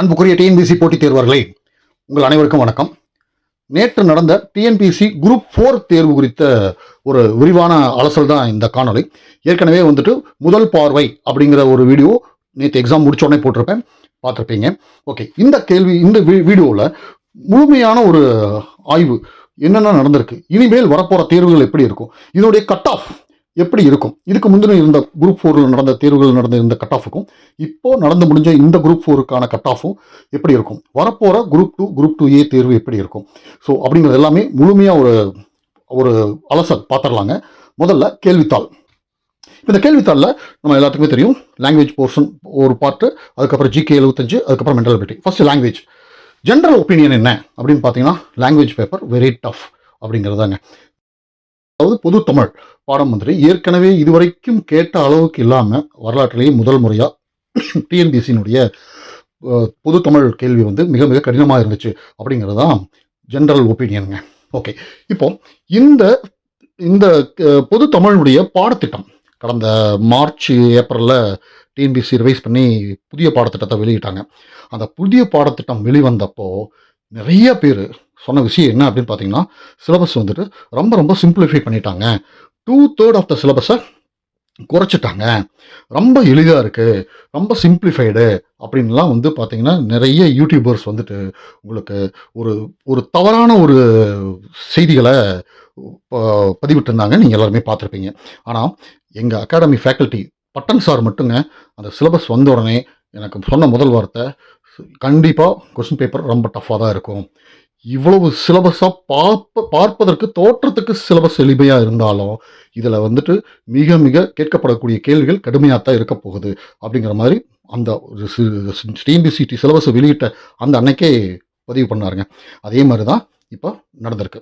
அன்புக்குரிய டிஎன்பிசி போட்டித் தேர்வர்களே உங்கள் அனைவருக்கும் வணக்கம். நேற்று நடந்த டிஎன்பிசி குரூப் ஃபோர் தேர்வு குறித்த ஒரு விரிவான அலசல் தான் இந்த காணொளி. ஏற்கனவே வந்துட்டு முதல் பார்வை அப்படிங்கிற ஒரு வீடியோ நேற்று எக்ஸாம் முடிச்சோடனே போட்டிருப்பேன். பார்த்துருப்பீங்க. ஓகே இந்த கேள்வி இந்த வீடியோவில் முழுமையான ஒரு ஆய்வு என்னென்ன நடந்திருக்கு? இனிமேல் வரப்போகிற தேர்வுகள் எப்படி இருக்கும்? இதனுடைய கட் ஆஃப் எப்படி இருக்கும்? இதுக்கு முந்தின இருந்த குரூப் ஃபோரில் நடந்த தேர்வுகள் நடந்த இந்த கட் ஆஃபுக்கும் இப்போது நடந்து முடிஞ்ச இந்த குரூப் ஃபோருக்கான கட் ஆஃபும் எப்படி இருக்கும்? வரப்போகிற group two group two A தேர்வு எப்படி இருக்கும்? ஸோ அப்படிங்கிறது எல்லாமே முழுமையாக ஒரு ஒரு அலசல் பார்த்துடலாங்க முதல்ல கேள்வித்தாள். இந்த கேள்வித்தாளில் நம்ம எல்லாத்துக்குமே தெரியும் லாங்குவேஜ் போர்ஷன் ஒரு பார்ட்டு அதுக்கப்புறம் ஜிகே எழுபத்தஞ்சு அதுக்கப்புறம் mental ability first language general opinion என்ன? அப்படின்னு பார்த்தீங்கன்னா லாங்குவேஜ் பேப்பர் வெரி டஃப் அப்படிங்கிறது தாங்க அதாவது பொது தமிழ் பாடம் வந்துட்டு ஏற்கனவே இதுவரைக்கும் கேட்ட அளவுக்கு இல்லாமல் வரலாற்றிலேயே முதல் முறையாக டிஎன்பிசியினுடைய பொது தமிழ் கேள்வி வந்து மிக மிக கடினமாக இருந்துச்சு அப்படிங்கிறது தான் ஜென்ரல் ஒப்பீனியனுங்க ஓகே இப்போ இந்த இந்த பொது தமிழுடைய பாடத்திட்டம் கடந்த மார்ச் ஏப்ரலில் டிஎன்பிசி ரிவைஸ் பண்ணி புதிய பாடத்திட்டத்தை வெளியிட்டாங்க. அந்த புதிய பாடத்திட்டம் வெளிவந்தப்போ நிறைய பேர் சொன்ன விஷயம் என்ன அப்படின்னு பார்த்தீங்கன்னா சிலபஸ் வந்துட்டு ரொம்ப ரொம்ப சிம்பிளிஃபை பண்ணிட்டாங்க. டூ தேர்ட் ஆஃப் த சிலபஸை குறைச்சிட்டாங்க. ரொம்ப எளிதாக இருக்குது ரொம்ப சிம்பிளிஃபைடு அப்படின்லாம் வந்து பார்த்தீங்கன்னா நிறைய யூடியூபர்ஸ் வந்துட்டு உங்களுக்கு ஒரு ஒரு தவறான ஒரு செய்திகளை ப- பதிவிட்டிருந்தாங்க. நீங்கள் எல்லாருமே பார்த்துருப்பீங்க. ஆனால் எங்கள் அகாடமி ஃபேக்கல்ட்டி பட்டன் சார் மட்டுங்க அந்த சிலபஸ் வந்த உடனே எனக்கு சொன்ன முதல் வார்த்தை கண்டிப்பாக கொஸ்டின் பேப்பர் ரொம்ப டஃப்பாக தான் இருக்கும். இவ்வளவு சிலபஸாக பார்ப்ப பார்ப்பதற்கு தோற்றத்துக்கு சிலபஸ் எளிமையாக இருந்தாலும் இதில் வந்துட்டு மிக மிக கேட்கப்படக்கூடிய கேள்விகள் கடுமையாக தான் இருக்க போகுது அப்படிங்கிற மாதிரி அந்த டிஎன்பிசிடி சிலபஸை வெளியிட்ட அந்த அன்னைக்கே பதிவு பண்ணாருங்க. அதே மாதிரி தான் இப்போ நடந்திருக்கு.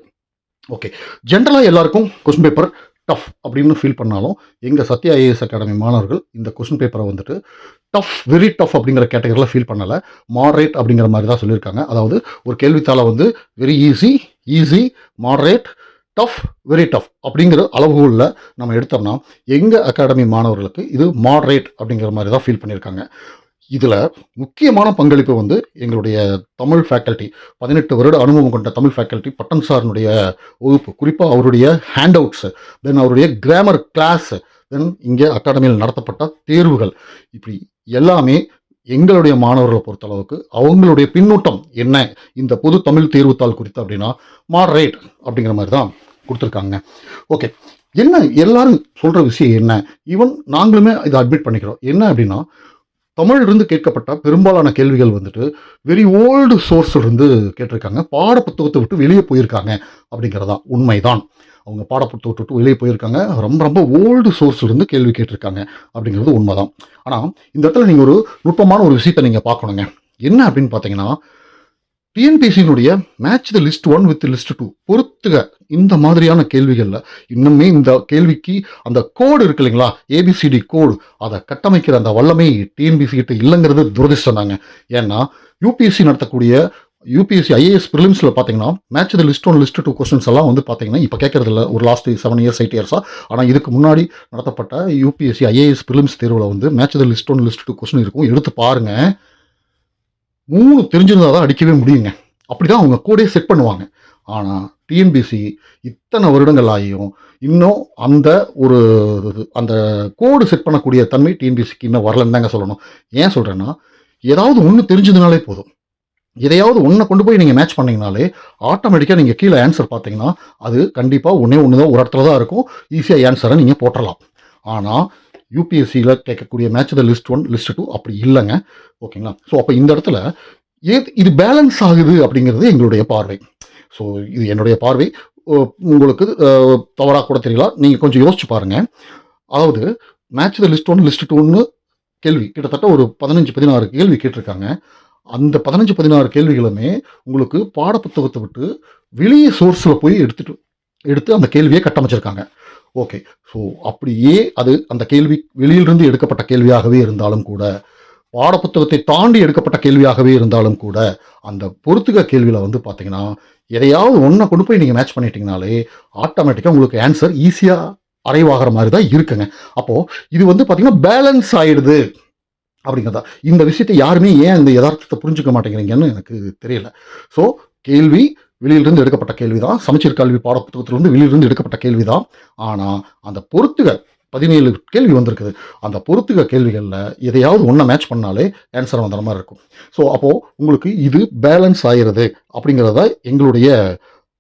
ஓகே. ஜென்ரலாக எல்லாருக்கும் கொஸ்டின் பேப்பர் டஃப் அப்படின்னு ஃபீல் பண்ணாலும் எங்கள் சத்யா ஐஏஎஸ் அகாடமி மாணவர்கள் இந்த கொஸ்டின் பேப்பரை வந்துட்டு டஃப் வெரி டஃப் அப்படிங்கிற கேட்டகரியில் ஃபீல் பண்ணலை. மாடரேட் அப்படிங்கிற மாதிரி தான் சொல்லியிருக்காங்க. அதாவது ஒரு கேள்வித்தாளை வந்து very easy easy moderate tough very tough அப்படிங்கிற அளவுகளில் நம்ம எடுத்தோம்னா எங்கள் அகாடமி மாணவர்களுக்கு இது மாடரேட் அப்படிங்கிற மாதிரி தான் ஃபீல் பண்ணியிருக்காங்க. இதில் முக்கியமான பங்களிப்பு வந்து எங்களுடைய தமிழ் ஃபேக்கல்ட்டி பதினெட்டு வருட அனுபவம் கொண்ட தமிழ் ஃபேக்கல்ட்டி பட்டன் சாருனுடைய வகுப்பு குறிப்பாக அவருடைய ஹேண்ட் அவுட்ஸு தென் அவருடைய கிராமர் கிளாஸு தென் இங்கே அகாடமியில் நடத்தப்பட்ட தேர்வுகள். இப்படி எல்லாமே எங்களுடைய மாணவர்களை பொறுத்தளவுக்கு அவங்களுடைய பின்னூட்டம் என்ன? இந்த பொது தமிழ் தேர்வுத்தாள் குறித்து அப்படின்னா மாடரேட் அப்படிங்கிற மாதிரி தான் கொடுத்துருக்காங்க. ஓகே என்ன? எல்லாரும் சொல்கிற விஷயம் என்ன? ஈவன் நாங்களுமே இதை அட்மிட் பண்ணிக்கிறோம். என்ன அப்படின்னா தமிழிலிருந்து கேட்கப்பட்ட பெரும்பாலான கேள்விகள் வந்துட்டு வெரி ஓல்டு சோர்ஸ்லேருந்து கேட்டிருக்காங்க. பாட புத்தகத்தை விட்டு வெளியே போயிருக்காங்க அப்படிங்கிறதா உண்மைதான். அவங்க பாடப்புத்தகத்தை விட்டு வெளியே போயிருக்காங்க. ரொம்ப ரொம்ப ஓல்டு சோர்ஸ் இருந்து கேள்வி கேட்டிருக்காங்க அப்படிங்கிறது உண்மைதான். ஆனால் இந்த இடத்துல நீங்கள் ஒரு நுட்பமான ஒரு விஷயத்தை நீங்கள் பார்க்கணுங்க. என்ன அப்படின்னு பார்த்தீங்கன்னா டிஎன்பிசியினுடைய match the list one with list two பொறுத்துக இந்த மாதிரியான கேள்விகளில் இன்னுமே இந்த கேள்விக்கு அந்த கோடு இருக்கு இல்லைங்களா? ஏபிசிடி கோடு அதை கட்டமைக்கிற அந்த வல்லமை டிஎன்பிசி கிட்ட இல்லைங்கிறது துரதிர்ஷ்டம் தாங்க ஏன்னா யூபிஎஸ்சி நடத்தக்கூடிய யூபிஎஸ்சி ஐஏஎஸ் ப்ரிலிம்ஸில் பார்த்தீங்கன்னா match the list one list two questions எல்லாம் வந்து பார்த்தீங்கன்னா இப்போ கேட்கறது இல்லை ஒரு லாஸ்ட் செவன் இயர்ஸ் எயிட் இயர்ஸாக ஆனால் இதுக்கு முன்னாடி நடத்தப்பட்ட யூபிஎஸ்சி ஐஏஎஸ் ப்ரிலிம்ஸ் தேர்வில் வந்து match the list one list two question இருக்கும். எடுத்து பாருங்கள் மூணு தெரிஞ்சிருந்தால் தான் அடிக்கவே முடியுங்க. அப்படி தான் அவங்க கோடே செட் பண்ணுவாங்க. ஆனால் டிஎன்பிசி இத்தனை வருடங்கள் ஆகியும் இன்னும் அந்த ஒரு இது- அந்த கோடு செட் பண்ணக்கூடிய தன்மை டிஎன்பிசிக்கு இன்னும் வரலன்னு தாங்க சொல்லணும். ஏன் சொல்கிறேன்னா ஏதாவது ஒன்று தெரிஞ்சதுனாலே போதும். எதையாவது ஒன்றை கொண்டு போய் நீங்கள் மேட்ச் பண்ணிங்கனாலே ஆட்டோமேட்டிக்காக நீங்கள் கீழே ஆன்சர் பார்த்தீங்கன்னா அது கண்டிப்பாக ஒன்றே ஒன்று தான் ஒரு இடத்துல தான் இருக்கும். ஈஸியாக ஆன்சரை நீங்கள் போட்டலாம் ஆனால் யூபிஎஸ்சியில் கேட்கக்கூடிய match the list one list two அப்படி இல்லைங்க. ஓகேங்களா ஸோ அப்போ இந்த இடத்துல ஏ இது பேலன்ஸ் ஆகுது அப்படிங்கிறது எங்களுடைய பார்வை. ஸோ இது என்னுடைய பார்வை. உங்களுக்கு தவறாக கூட தெரியல. நீங்கள் கொஞ்சம் யோசிச்சு பாருங்கள் அதாவது match the list one list டூன்னு கேள்வி. கிட்டத்தட்ட ஒரு பதினஞ்சு பதினாறு கேள்வி கேட்டிருக்காங்க. அந்த பதினஞ்சு பதினாறு கேள்விகளுமே உங்களுக்கு பாடப்புத்தகத்தை விட்டு வெளியே சோர்ஸில் போய் எடுத்துட்டு எடுத்து அந்த கேள்வியை கட்டமைச்சிருக்காங்க. ஓகே ஸோ அப்படியே அது அந்த கேள்வி வெளியிலிருந்து எடுக்கப்பட்ட கேள்வியாகவே இருந்தாலும் கூட பாடப்புத்தகத்தை தாண்டி எடுக்கப்பட்ட கேள்வியாகவே இருந்தாலும் கூட அந்த பொருத்துக கேள்வியில் வந்து பார்த்தீங்கன்னா எதையாவது ஒன்றை கொண்டு போய் நீங்கள் மேட்ச் பண்ணிட்டீங்கனாலே ஆட்டோமேட்டிக்காக உங்களுக்கு ஆன்சர் ஈஸியாக அரைவாகிற மாதிரி தான் இருக்குங்க. அப்போது இது வந்து பார்த்திங்கன்னா பேலன்ஸ் ஆகிடுது அப்படிங்கிறதா. இந்த விஷயத்தை யாருமே ஏன் இந்த யதார்த்தத்தை புரிஞ்சுக்க மாட்டேங்கிறீங்கன்னு எனக்கு தெரியல. ஸோ கேள்வி வெளியிலிருந்து எடுக்கப்பட்ட கேள்வி தான் சமச்சீர் கல்வி பாடப்புத்தகத்திலிருந்து வெளியிலிருந்து எடுக்கப்பட்ட கேள்வி தான் ஆனால் அந்த பொருத்துகள் பதினேழு கேள்வி வந்திருக்குது. அந்த பொறுத்துக கேள்விகளில் எதையாவது ஒன்றை மேட்ச் பண்ணாலே ஆன்சர் வந்துற மாதிரி இருக்கும். ஸோ அப்போது உங்களுக்கு இது பேலன்ஸ் ஆகிறது அப்படிங்கிறத எங்களுடைய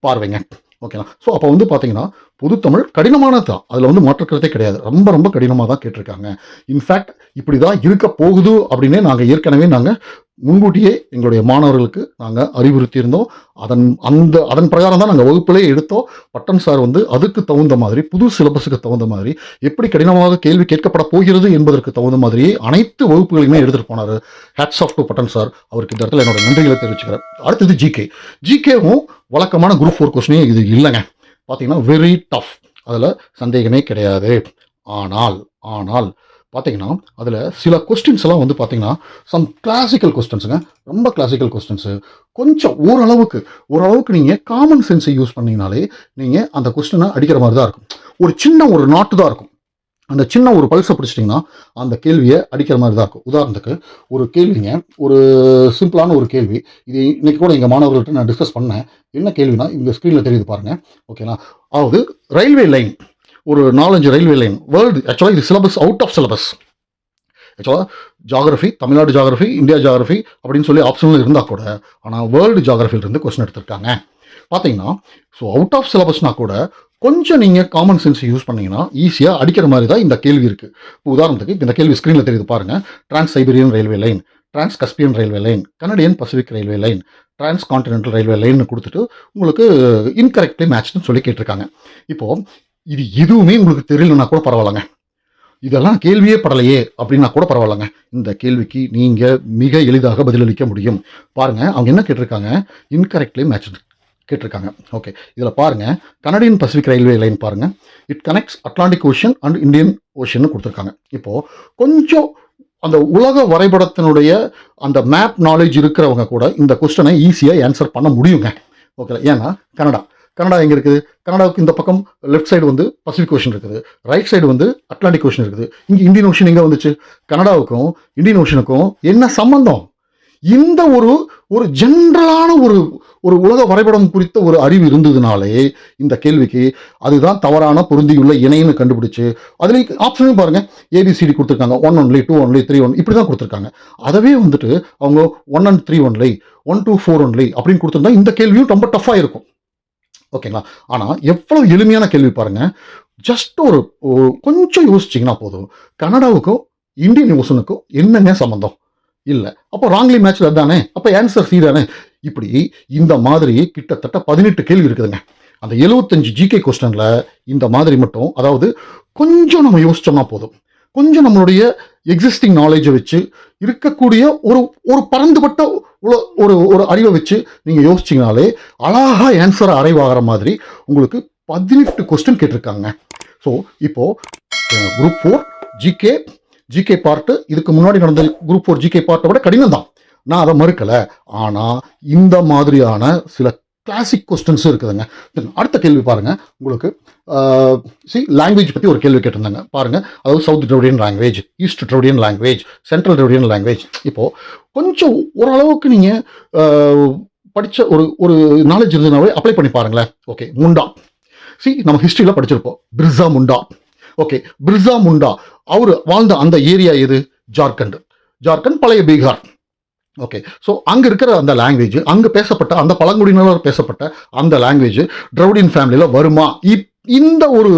பார்வைங்க. ஓகேங்களா ஸோ அப்போ வந்து பார்த்தீங்கன்னா பொதுத்தமிழ் கடினமானது தான். அதில் வந்து மாற்றுக்கிறதே கிடையாது. ரொம்ப ரொம்ப கடினமாக தான் கேட்டிருக்காங்க. இன்ஃபேக்ட் இப்படி தான் இருக்க போகுது அப்படின்னே நாங்கள் ஏற்கனவே நாங்கள் முன்கூட்டியே எங்களுடைய மாணவர்களுக்கு நாங்கள் அறிவுறுத்தியிருந்தோம். அதன் அந்த அதன் பிரகாரம் தான் நாங்கள் வகுப்பிலே எடுத்தோம். பட்டம் சார் வந்து அதுக்கு தகுந்த மாதிரி புது சிலபஸுக்கு தகுந்த மாதிரி எப்படி கடினமாக கேள்வி கேட்கப்பட போகிறது என்பதற்கு தகுந்த மாதிரியே அனைத்து வகுப்புகளையுமே எடுத்துகிட்டு போனார். Hats off to Pattan sir. அவருக்கு இந்த இடத்துல என்னோட நன்றிகளை தெரிவிச்சுக்கிறேன். அடுத்தது ஜிகே ஜிகேவும் வழக்கமான குரூப் ஃபோர் கொஸ்டினே இது இல்லைங்க. பார்த்தீங்கன்னா வெரி டஃப் அதில் சந்தேகமே கிடையாது. ஆனால் ஆனால் பார்த்தீங்கன்னா அதில் சில கொஸ்டின்ஸ் எல்லாம் வந்து பார்த்தீங்கன்னா சம் கிளாசிக்கல் கொஸ்டின்ஸுங்க ரொம்ப கிளாசிக்கல் கொஸ்டின்ஸு கொஞ்சம் ஓரளவுக்கு ஓரளவுக்கு நீங்கள் காமன் சென்ஸை யூஸ் பண்ணிங்கனாலே நீங்கள் அந்த கொஸ்டினை அடிக்கிற மாதிரி தான் இருக்கும். ஒரு சின்ன ஒரு நாட்டு தான் இருக்கும். அந்த சின்ன ஒரு பல்ஸை பிடிச்சிட்டிங்கன்னா அந்த கேள்வியை அடிக்கிற மாதிரி தான் இருக்கும். உதாரணத்துக்கு ஒரு கேள்விங்க ஒரு சிம்பிளான ஒரு கேள்வி. இது இன்றைக்கி கூட எங்கள் மாணவர்கள்ட்ட நான் டிஸ்கஸ் பண்ணேன். என்ன கேள்வினா இந்த ஸ்க்ரீனில் தெரியுது பாருங்கள் ஓகேங்களா அதாவது ரயில்வே லைன் ஒரு நாலஞ்சு ரயில்வே லைன் வேர்ல்டு ஆக்சுவலாக இது சிலபஸ் அவுட் ஆஃப் சிலபஸ் ஆக்சுவலாக geography Tamil Nadu geography India geography அப்படின்னு சொல்லி ஆப்ஷனில் இருந்தால் கூட ஆனால் வேர்ல்டு ஜாகிரஃபிலிருந்து கொஸ்டின் எடுத்திருக்காங்க. பார்த்தீங்கன்னா ஸோ அவுட் ஆஃப் சிலபஸ்னால் கூட கொஞ்சம் நீங்கள் காமன் சென்ஸ் யூஸ் பண்ணிங்கன்னா ஈஸியாக அடிக்கிற மாதிரி தான் இந்த கேள்வி இருக்குது இப்போ உதாரணத்துக்கு இந்த கேள்வி ஸ்க்ரீனில் தெரியுது பாருங்கள் trans Siberian railway line trans Caspian railway line Canadian Pacific railway line transcontinental railway line கொடுத்துட்டு உங்களுக்கு இன்கரெக்ட்லி மேட்ச்னு சொல்லி கேட்டிருக்காங்க. இப்போது இது எதுவுமே உங்களுக்கு தெரியலன்னா கூட பரவாயில்லைங்க. இதெல்லாம் கேள்வியே படலையே அப்படின்னா கூட பரவாயில்லைங்க. இந்த கேள்விக்கு நீங்கள் மிக எளிதாக பதிலளிக்க முடியும். பாருங்கள் அவங்க என்ன கேட்டிருக்காங்க? இன்கரெக்ட்லி மேட்ச் கேட்டிருக்காங்க. ஓகே இதில் பாருங்கள் கனடியன் பசிபிக் ரயில்வே லைன் பாருங்கள் it connects Atlantic ocean and Indian ocean கொடுத்துருக்காங்க. இப்போது கொஞ்சம் அந்த உலக வரைபடத்தினுடைய அந்த மேப் நாலேஜ் இருக்கிறவங்க கூட இந்த கொஸ்டனை ஈஸியாக ஆன்சர் பண்ண முடியுங்க. ஓகே ஏன்னா கனடா கனடா எங்கே இருக்குது? கனடாவுக்கு இந்த பக்கம் லெஃப்ட் சைடு வந்து பசிபிக் ஓஷன் இருக்குது. ரைட் சைடு வந்து அட்லாண்டிக் ஓஷன் இருக்குது. இங்கே இந்தியன் ஓஷன் எங்கே வந்துச்சு? கனடாவுக்கும் இந்தியன் ஓஷனுக்கும் என்ன சம்பந்தம்? இந்த ஒரு ஒரு ஜென்ரலான ஒரு ஒரு உலக வரைபடம் குறித்த ஒரு அறிவு இருந்ததுனாலே இந்த கேள்விக்கு அதுதான் தவறான பொருந்தியுள்ள இணைன்னு கண்டுபிடிச்சு அதில் ஆப்ஷனையும் பாருங்கள் ஏபிசிடி கொடுத்துருக்காங்க. One only two only three one இப்படி தான் கொடுத்துருக்காங்க. அதவே வந்துட்டு அவங்க one and three only one two four only அப்படின்னு கொடுத்துருந்தா இந்த கேள்வியும் ரொம்ப டஃப்பாக இருக்கும். ஓகேங்களா? ஆனால் எவ்வளவு எளிமையான கேள்வி பாருங்க. ஜஸ்ட் ஒரு கொஞ்சம் யோசிச்சிங்கன்னா போதும். கனடாவுக்கும் இந்தியன் ஓசனுக்கும் என்னங்க சம்மந்தம் இல்லை. அப்போ ராங்லி மேட்ச்சில் தானே அப்போ ஆன்சர் சி தானே இப்படி இந்த மாதிரி கிட்டத்தட்ட பதினெட்டு கேள்வி இருக்குதுங்க. அந்த எழுபத்தஞ்சு ஜிகே கொஸ்டனில் இந்த மாதிரி மட்டும் அதாவது கொஞ்சம் நம்ம யோசிச்சோம்னா போதும். கொஞ்சம் நம்மளுடைய எக்ஸிஸ்டிங் நாலேஜை வச்சு இருக்கக்கூடிய ஒரு ஒரு பறந்துபட்ட ஒரு ஒரு அறிவை வச்சு நீங்கள் யோசிச்சிங்கனாலே அழகா ஆன்சரை அரைவாகிற மாதிரி உங்களுக்கு பதினெட்டு கொஸ்டின் கேட்டிருக்காங்க. ஸோ இப்போது group four GK GK part இதுக்கு முன்னாடி நடந்த குரூப் ஃபோர் ஜிகே பார்ட்டை விட கடினம் தான் நான் அதை மறுக்கலை. ஆனால் இந்த மாதிரியான சில கிளாசிக் கொஸ்டின்ஸும் இருக்குதுங்க. அடுத்த கேள்வி பாருங்கள் உங்களுக்கு சி லாங்குவேஜ் பற்றி ஒரு கேள்வி கேட்டிருந்தாங்க. பாருங்கள் அதாவது south Dravidian language east Dravidian language central Dravidian language இப்போது கொஞ்சம் ஓரளவுக்கு நீங்கள் படித்த ஒரு ஒரு நாலேஜ் இருந்ததுனாவே அப்ளை பண்ணி பாருங்களேன். ஓகே முண்டா. சி நம்ம ஹிஸ்ட்ரியில் படிச்சிருப்போம். பிர்சா முண்டா ஓகே பிர்சா முண்டா அவர் வாழ்ந்த அந்த ஏரியா எது? ஜார்க்கண்ட் ஜார்க்கண்ட் பழைய பீகார். ஓகே ஸோ அங்கே இருக்கிற அந்த லாங்குவேஜ் அங்கே பேசப்பட்ட அந்த பழங்குடியினர் பேசப்பட்ட அந்த லாங்குவேஜ் ட்ரௌடியன் ஃபேமிலியில் வருமா? இப் இந்த ஒரு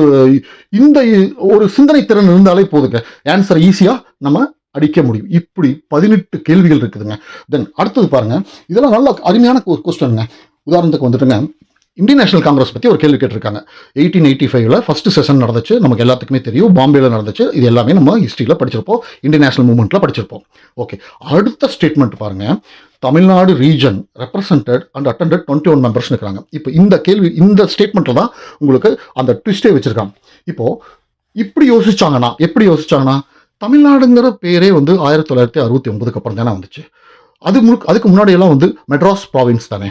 இந்த ஒரு சிந்தனை திறன் இருந்தாலே போதுங்க. ஆன்சர் ஈஸியாக நம்ம அடிக்க முடியும். இப்படி பதினெட்டு கேள்விகள் இருக்குதுங்க. தென் அடுத்தது பாருங்க. இதெல்லாம் நல்ல அருமையான கொஸ்டனுங்க உதாரணத்துக்கு வந்துட்டுங்க. இந்தியன் நேஷனல் காங்கிரஸ் பற்றி ஒரு கேள்வி கேட்டிருக்காங்க. எயிட்டீன் எயிட்டி ஃபைவ்ல ஃபஸ்ட்டு செஷன் நடந்துச்சு. நமக்கு எல்லாத்துக்குமே தெரியும். பாம்பேயில் நடந்துச்சு. இது எல்லாமே நம்ம ஹிஸ்ட்ரியில் படிச்சிருப்போம். இந்தியன் நேஷனல் மூவ்மெண்ட்டில் படிச்சிருப்போம். ஓகே அடுத்த ஸ்டேட்மெண்ட் பாருங்கள் Tamil Nadu region represented and attended twenty one members இருக்கிறாங்க இப்போ இந்த கேள்வி இந்த ஸ்டேட்மெண்ட்டில் தான் உங்களுக்கு அந்த ட்விஸ்டே வச்சுருக்காங்க. இப்போது இப்படி யோசிச்சாங்கன்னா எப்படி யோசிச்சாங்கன்னா தமிழ்நாடுங்கிற பேரே வந்து ஆயிரத்தி தொள்ளாயிரத்தி அறுபத்தி ஒன்பதுக்கு அப்புறம் தானே வந்துச்சு. அது முழு அதுக்கு முன்னாடியெல்லாம் வந்து மெட்ராஸ் ப்ராவின்ஸ் தானே.